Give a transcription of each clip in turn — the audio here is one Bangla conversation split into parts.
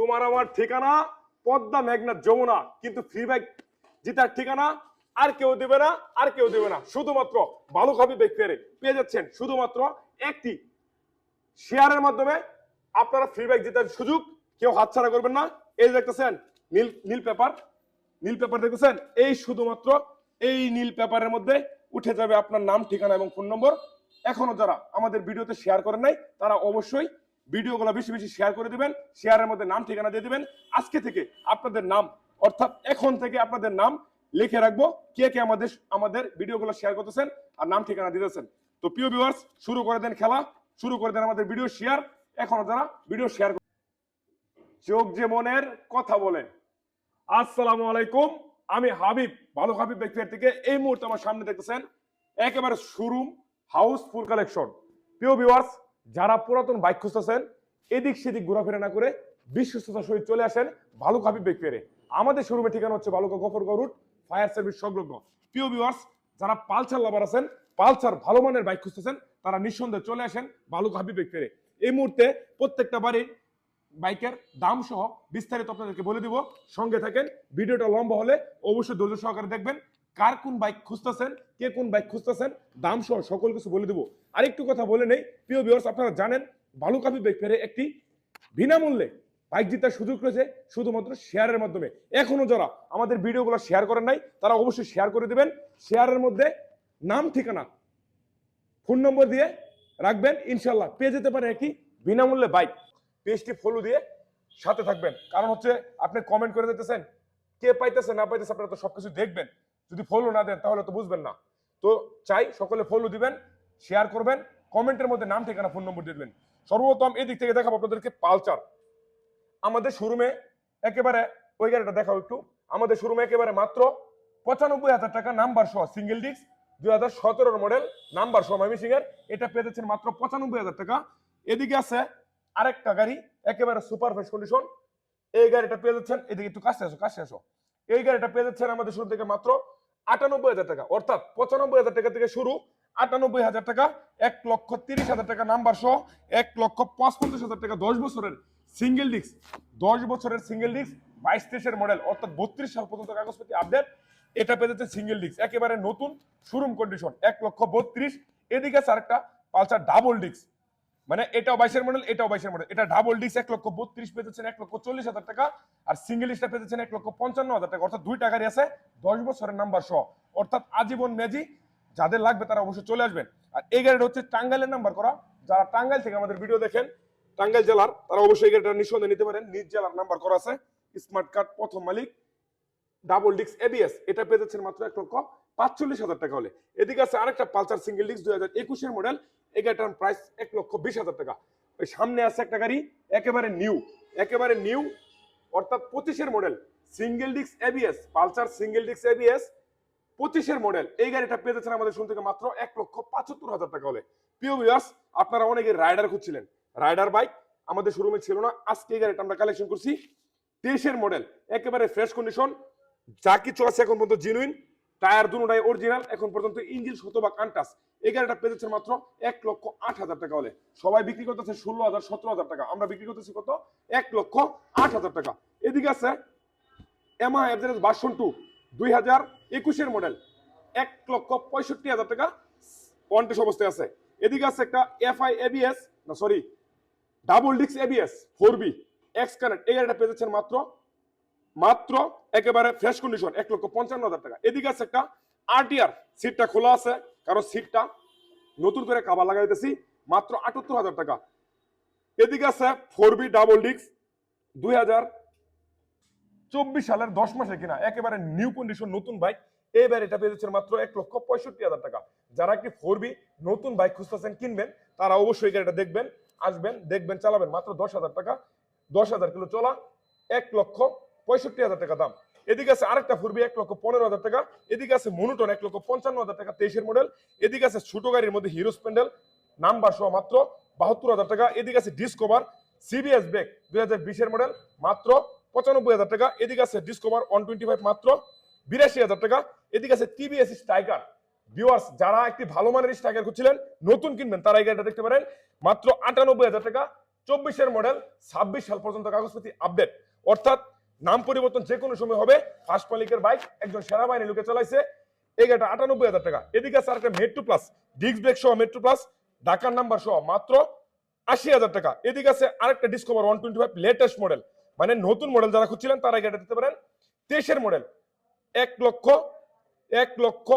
তোমার আমার ঠিকানা, পদ্মা মেঘনা যমুনা। কিন্তু ফ্রি বাইক জিতার ঠিকানা আর কেউ দেবে না, আর কেউ দেবে না। শুধুমাত্র ভালো কপি ফেয়ারে পেয়ে যাচ্ছেন শুধুমাত্র একটি শেয়ারের মাধ্যমে আপনারা ফ্রি বাইক জেতার সুযোগ। কেউ হাতছাড়া করবেন না। এই দেখতেছেন, নীল নীল পেপার নীল পেপার দেখতেছেন? এই শুধুমাত্র এই নীল পেপারের মধ্যে উঠে যাবে আপনার নাম, ঠিকানা এবং ফোন নম্বর এখনও যারা আমাদের ভিডিওতে শেয়ার করেন নাই, তারা অবশ্যই ভিডিওগুলো বেশি বেশি শেয়ার করে দিবেন শেয়ারের মধ্যে নাম ঠিকানা দিয়ে দিবেন। আজকে থেকে আপনাদের নাম, অর্থাৎ এখন থেকে আপনাদের নাম লিখে রাখব, কে কে আমাদের আমাদের ভিডিওগুলো শেয়ার করতেছেন আর নাম ঠিকানা দিতেছেন। তো প্রিয় ভিউয়ার্স শুরু করে দেন খেলা, শুরু করে দেন আমাদের ভিডিও শেয়ার এখনও যারা ভিডিও শেয়ার চোখ যে মনের কথা বলেন আসসালামু আলাইকুম, আমি হাবিব, ভালো হাবিব ব্যক্তির থেকে এই মুহূর্তে আমার সামনে দেখতেছেন একেবারে শোরুম হাউসফুল কালেকশন প্রিয় ভিউয়ার্স যারা পুরাতন বাইক খুঁজতেছেন, এদিক সেদিক ঘোরাফেরা না করে বিশ্বস্ততার সহিত চলে আসেন ভালো হাবিব ব্যক্তিরে আমাদের শোরুমের ঠিকানা হচ্ছে Baluka Gafargaon route fire service সংলগ্ন। প্রিয় ভিউয়ার্স যারা পালসার লাভার আছেন, পালসার ভালো মানের বাইক খুঁজতেছেন, তারা নিঃসন্দেহে চলে আসেন বালুক হাবিব ব্যক্তিরে এই মুহূর্তে প্রত্যেকটা বাড়ির বাইকের দাম সহ বিস্তারিত আপনাদেরকে বলে দিব। সঙ্গে থাকেন, ভিডিওটা লম্বা হলে অবশ্যই ধৈর্য সহকারে দেখবেন। কার কোন বাইক খুঁজতেছেন, কে কোন বাইক খুঁজতেছেন, দাম সহ সকল কিছু বলে দিব। আরেকটু কথা বলে নেই। প্রিয় ভিউয়ার্স আপনারা জানেন, বালুকাপি বাইক ফেরে একটি বিনামূল্যে বাইক জিতার সুযোগ রয়েছে, শুধুমাত্র শেয়ারের মাধ্যমে। এখনও যারা আমাদের ভিডিওগুলো শেয়ার করেন নাই, তারা অবশ্যই শেয়ার করে দেবেন। শেয়ারের মধ্যে নাম, ঠিকানা ফোন নম্বর দিয়ে রাখবেন। ইনশাল্লাহ পেয়ে যেতে পারে একটি বিনামূল্যে বাইক পেজটি ফলো দিয়ে সাথে থাকবেন। কারণ হচ্ছে, আপনি কমেন্ট করে দিতেছেন, কে পাইতেছে, না পাইতেছে, আপনারা তো সবকিছু দেখবেন। যদি ফলো না দেন, তাহলে তো বুঝবেন না। তো চাই সকলে ফলো দিবেন শেয়ার করবেন কমেন্টের মধ্যে নাম, ঠিকানা ফোন নম্বর দিয়ে দিবেন। সর্বপ্রথম এদিক থেকে দেখাবো আপনাদেরকে পালচার আমাদের শোরুমে একেবারে, ওই গাড়িটা দেখাও একটু। আমাদের শোরুমে একেবারে মাত্র পঁচানব্বই হাজার টাকা নাম্বার সহ সিঙ্গেল ডিস্ক দুই হাজার সতেরোর মডেল নাম্বার সহ ময়মিসিং এর। এটা পেয়েছেন মাত্র পঁচানব্বই হাজার টাকা। এদিকে আছে আরেকটা গাড়ি, একেবারে সুপার ফ্রেশ কন্ডিশন এই গাড়িটা পেয়ে যাচ্ছেন, এদিকে একটু কাছে আসো কাছে আসো। এই গাড়িটা পেয়ে যাচ্ছেন আমাদের শুরু থেকে মাত্র আটানব্বই হাজার টাকা, অর্থাৎ পঁচানব্বই হাজার টাকা থেকে শুরু আটানব্বই হাজার টাকা, এক লক্ষ তিরিশ হাজার টাকা নাম্বার সহ এক লক্ষ পঁচপঞ্চাশ হাজার টাকা। দশ বছরের সিঙ্গেল ডিস্ক দশ বছরের সিঙ্গেল ডিস্ক বাইশ তেইশের মডেল অর্থাৎ বত্রিশ সাল পর্যন্ত কাগজপত্র আপডেট এটা পেয়ে যাচ্ছে সিঙ্গেল ডিস্ক একেবারে নতুন শোরুম কন্ডিশন এক লক্ষ বত্রিশ। এদিকে আছে আরেকটা, পালসার ডাবল ডিস্ক মানে এটাও বাইশের মডেল এটাও বাইশের মডেল এটা ডাবল ডিস্ক এক লক্ষ বত্রিশ পেতেছেন, এক লক্ষ চল্লিশ হাজার টাকা। আর সিঙ্গেল ডিস্কটা পেয়েছেন এক লক্ষ পঞ্চান্ন হাজার টাকা। অর্থাৎ দুই টাকারই আছে, দশ বছরের নাম্বার সহ। অর্থাৎ আজীবন ম্যাজি, যাদের লাগবে তারা অবশ্যই চলে আসবেন। আর এই গাড়িটা হচ্ছে টাঙ্গাইলের নাম্বার করা। যারা টাঙ্গাইল থেকে আমাদের ভিডিও দেখেন, টাঙ্গাইল জেলার, তারা অবশ্যই এই গাড়িটা নিঃসন্দেহে নিতে পারেন। নিজ জেলার নাম্বার করা আছে। স্মার্ট কার্ড প্রথম মালিক ডাবল ডিস্ক এবিএস এটা পেতেছেন মাত্র এক লক্ষ পাঁচচল্লিশ হাজার টাকা হলে। এদিকে আছে আরেকটা পালসার সিঙ্গেল ডিস্ক দুই হাজার একুশের মডেল। এই গাড়িটার প্রাইস এক লক্ষ বিশ হাজার টাকা। ওই সামনে আছে একটা গাড়ি, একেবারে নিউ। একেবারে নিউ, অর্থাৎ পঁচিশের model. Single disc ABS Pulsar single disc ABS পঁচিশের মডেল। এই গাড়িটা পেয়ে যাচ্ছেন আমাদের শুন থেকে মাত্র এক লক্ষ পঁচাত্তর হাজার টাকা হলে। প্রিয় ভিউয়ার্স আপনারা অনেকে রাইডার খুঁজছিলেন। রাইডার বাইক আমাদের শোরুমে ছিল না। আজকে এই গাড়িটা আমরা কালেকশন করছি। তেইশের মডেল, একেবারে ফ্রেশ কন্ডিশন যা কিছু আছে এখন পর্যন্ত জিনুইন টায়ার দুটাই অরিজিনাল এখন পর্যন্ত ইঞ্জিন শতভাগ আনটাস এই গাড়িটা যাচ্ছে মাত্র এক লক্ষ আট হাজার টাকা হলে। সবাই বিক্রি করতেছে ষোলো হাজার, সতেরো হাজার টাকা। আমরা বিক্রি করতেছি কত? এক লক্ষ আট হাজার টাকা। এদিকে আছে এমআই এভারেজ ভার্সন টু দুই হাজার একুশের মডেল এক লক্ষ পঁয়ষট্টি হাজার টাকা ওয়ান্টেস অবস্থায় আছে। এদিকে আছে একটা এফআই এবিএস না সরি ডাবল ডিক্স ABS four V X connect এই গাড়িটা পেয়ে যাচ্ছেন মাত্র মাত্র একেবারে ফ্রেশ কন্ডিশন এক লক্ষ পঞ্চান্ন হাজার টাকা। এদিকে আছে একটা আরটিআর সিটটা খোলা আছে, কারণ সিটটা নতুন করে কাবার লাগাইতেছি মাত্র আটাত্তর হাজার টাকা। এদিকে আছে ফোর বি ডাবল ডিক্স দুই হাজার চব্বিশ সালের দশ মাসে কিনা, একেবারে নিউ কন্ডিশন নতুন বাইক এইবার এটা পেয়ে যাচ্ছেন মাত্র এক লক্ষ পঁয়ষট্টি হাজার টাকা। যারা একটি ফোর বি নতুন বাইক খুঁজতেছেন, কিনবেন, তারা অবশ্যই গাড়িটা দেখবেন, আসবেন, দেখবেন, চালাবেন। মাত্র দশ হাজার টাকা, দশ হাজার কিলো চলা, এক লক্ষ পঁয়ষট্টি হাজার টাকা দাম। এদিকে আছে আরেকটা ফুরবি, এক লক্ষ পনেরো হাজার টাকা। এদিকে আছে মনুটন, এক লক্ষ পঞ্চান্ন হাজার টাকা, তেইশের মডেল এদিকে আছে ছোট গাড়ির মধ্যে হিরো স্প্যান্ডেল, নাম্বার সহ মাত্র বাহাত্তর হাজার টাকা। এদিকে আছে ডিসকভার সিবিএস ব্যাগ, দুই হাজার বিশের মডেল মাত্র পঁচানব্বই হাজার টাকা। এদিকে আছে ডিসকভার ওয়ান টোয়েন্টি ফাইভ মাত্র বিরাশি হাজার টাকা। এদিকে আছে টিভিএস স্ট্রাইকার ভিউয়ার্স যারা একটি ভালো মানের স্ট্রাইকার খুঁজছিলেন, নতুন কিনবেন, তারা এই গাড়িটা দেখতে পারেন। মাত্র আটানব্বই হাজার টাকা, চব্বিশের মডেল ছাব্বিশ সাল পর্যন্ত কাগজপাতি আপডেট অর্থাৎ নাম পরিবর্তন যে কোনো সময় হবে। ফার্স্ট মালিকের বাইক একজন সেনাবাহিনী লোকে চালাইছে। এই গাড়িটা আটানব্বই হাজার টাকা। এদিকে আছে আরেকটা মেট্রো প্লাস ডিস্ক ব্রেক সহ মেট্রো প্লাস ঢাকার নাম্বার সহ মাত্র আশি হাজার টাকা। এদিকে আছে আরেকটা discover one twenty five latest model মানে নতুন মডেল যারা খুঁজছিলেন, তারা গাড়িটা দিতে পারেন। তেইশের মডেল এক লক্ষ এক লক্ষ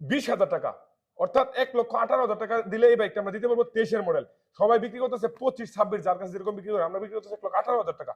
বিশ হাজার টাকা। অর্থাৎ এক লক্ষ আঠারো হাজার টাকা দিলে এই বাইকটা আমরা দিতে পারব তেইশের মডেল সবাই বিক্রি করতেছে পঁচিশ, ছাব্বিশ, যার কাছে যেরকম বিক্রি করে, আমরা বিক্রি করতেছি এক লক্ষ আঠারো হাজার টাকা।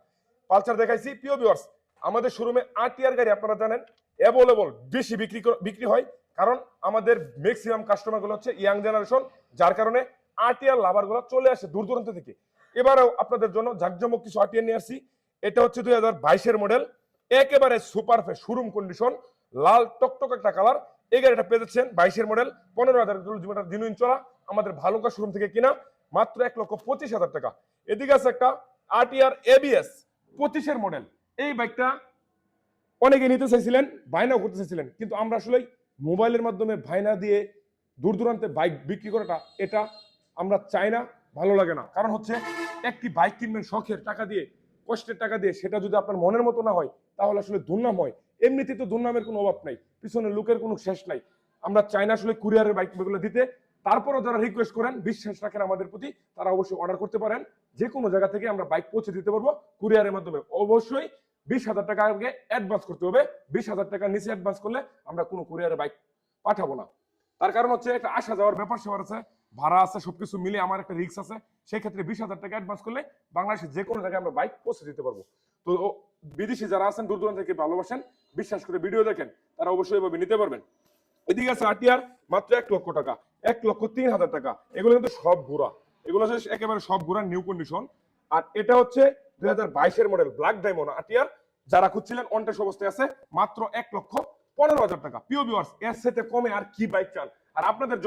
পালসার দেখাইছি পিও বিওয়ার্স আমাদের শোরুমে আট ইয়ার গাড়ি আপনারা জানেন। অ্যাভেলেবল বেশি বিক্রি বিক্রি হয়। কারণ আমাদের ম্যাক্সিমাম কাস্টমারগুলো হচ্ছে ইয়াং জেনারেশন যার কারণে আট ইয়ার লাভারগুলো চলে আসে দূর দূরান্ত থেকে। এবারেও আপনাদের জন্য জাকজমক কিছু আট ইয়ার নিয়ে আসছি। এটা হচ্ছে দুই হাজার বাইশের মডেল একেবারে সুপার ফ্রেশ শোরুম কন্ডিশন লাল টকটক একটা কালার এই গাড়িটা পেয়ে যাচ্ছেন বাইশের মডেল পনেরো হাজার কিলোমিটার দিন চলা আমাদের ভালুকা শোরুম থেকে কিনা মাত্র এক লক্ষ পঁচিশ হাজার টাকা। এদিকে আছে একটা আট ইয়ার এবিএস পঁচিশের মডেল এই বাইকটা অনেকে নিতে চাইছিলেন, বায়নাও করতে চাইছিলেন, কিন্তু আমরা আসলে মোবাইলের মাধ্যমে বায়না দিয়ে দূর দূরান্তে বাইক বিক্রি করাটা, এটা আমরা চাই না, ভালো লাগে না। কারণ হচ্ছে, একটি বাইক কিনবেন শখের টাকা দিয়ে, কষ্টের টাকা দিয়ে, সেটা যদি আপনার মনের মতো না হয়, তাহলে আসলে দুর্নাম হয়। এমনিতে তো দুর্নামের কোনো অভাব নাই পিছনে লোকের কোনো শেষ নাই। আমরা চাই না আসলে কুরিয়ারের বাইকগুলো দিতে তারপরও যারা রিকোয়েস্ট করেন, বিশ্বাস রাখেন আমাদের প্রতি, তারা অবশ্যই অর্ডার করতে পারেন। যে কোনো জায়গা থেকে আমরা বাইক পৌঁছে দিতে পারব। কুরিয়ারের মাধ্যমে অবশ্যই বিশ হাজার টাকা আগে অ্যাডভান্স করতে হবে। বিশ হাজার টাকা নিচে অ্যাডভান্স করলে আমরা কোনো কুরিয়ারে বাইক পাঠাবো না। তার কারণ হচ্ছে একটা আসা যাওয়ার ব্যাপার সেবার আছে, ভাড়া আছে, সবকিছু মিলে আমার একটা রিস্ক আছে। সেই ক্ষেত্রে বিশ হাজার টাকা অ্যাডভান্স করলে বাংলাদেশে যে কোনো জায়গায় আমরা বাইক পৌঁছে দিতে পারব। তো বিদেশি যারা আছেন, দূর দূরান্ত থেকে ভালোবাসেন, বিশ্বাস করে ভিডিও দেখেন, তারা অবশ্যই এভাবে নিতে পারবেন। এদিকে আছে আটিয়ার মাত্র এক লক্ষ টাকা। এক লক্ষ তিন হাজার টাকা। এগুলো কিন্তু সব ঘোরা এগুলো হচ্ছে একেবারে সব ঘোরা নিউ কন্ডিশন আর এটা হচ্ছে দুই হাজার বাইশের মডেল ব্ল্যাক ডায়মন্ড আটিয়ার যারা খুঁজছিলেন অনটেস অবস্থায় আছে, মাত্র এক লক্ষ পনেরো হাজার টাকা। পিও ভিউয়ার্স এর সাথে কমে আর কি বাইক চান? আর আপনাদের